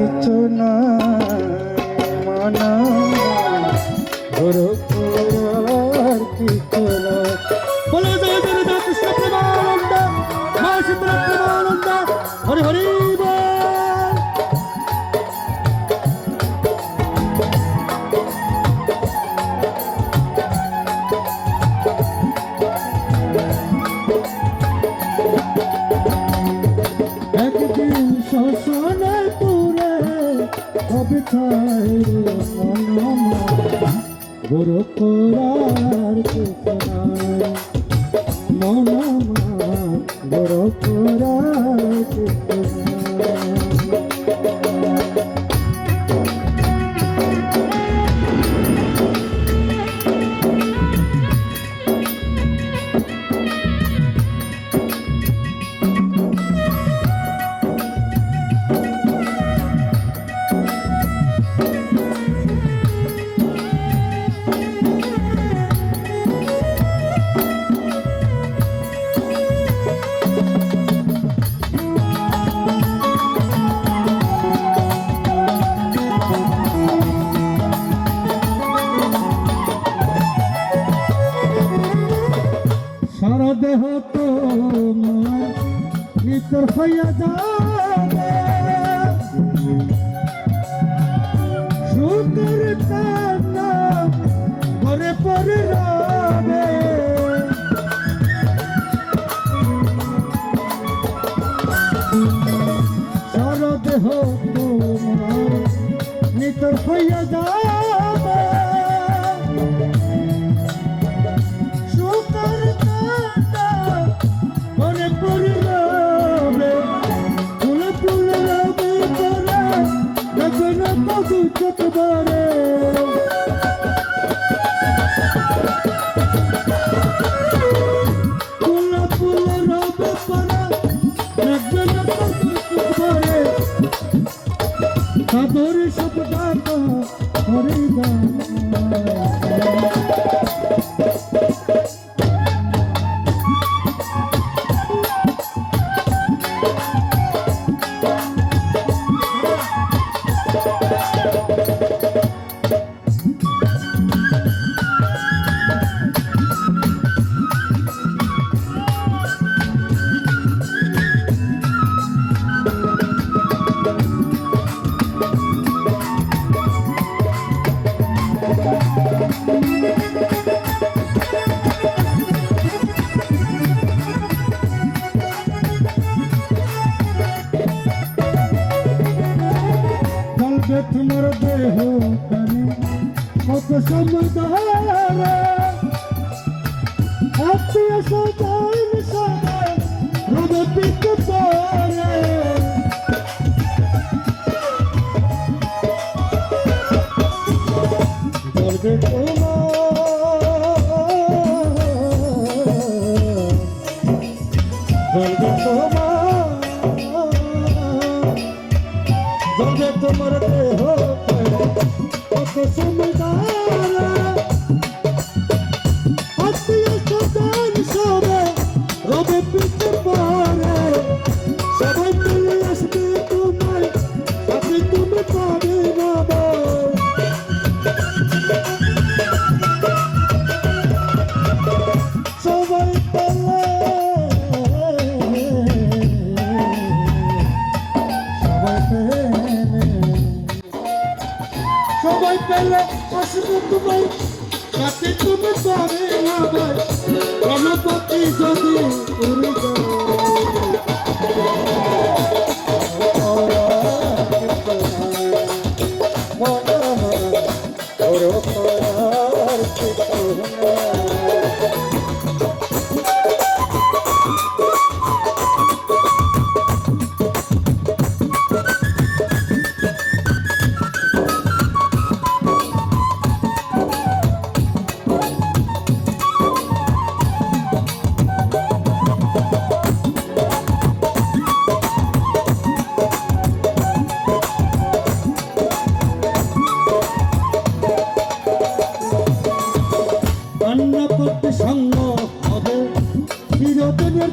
কিছু না। হবে ছাই গুরু করার কৃষ্ণায় নিতর হইয়া যাবে। সুন্দর কান্না ঘরে পরে রবে তবু চোখবারে ফুলে ফুলে রবে পরে দেখবে না তবু চোখবারে সাদরে সব ডাকা হরে চলবে কানে কত সমুদারে আত্মীয় সদাই সদাই হৃদয় পরে চলবে তোমার চলবে তোমার তোমার দেহ কত সমুদারা উড়ে যায়। জগৎ সঙ্গ হবে। চিরদিনের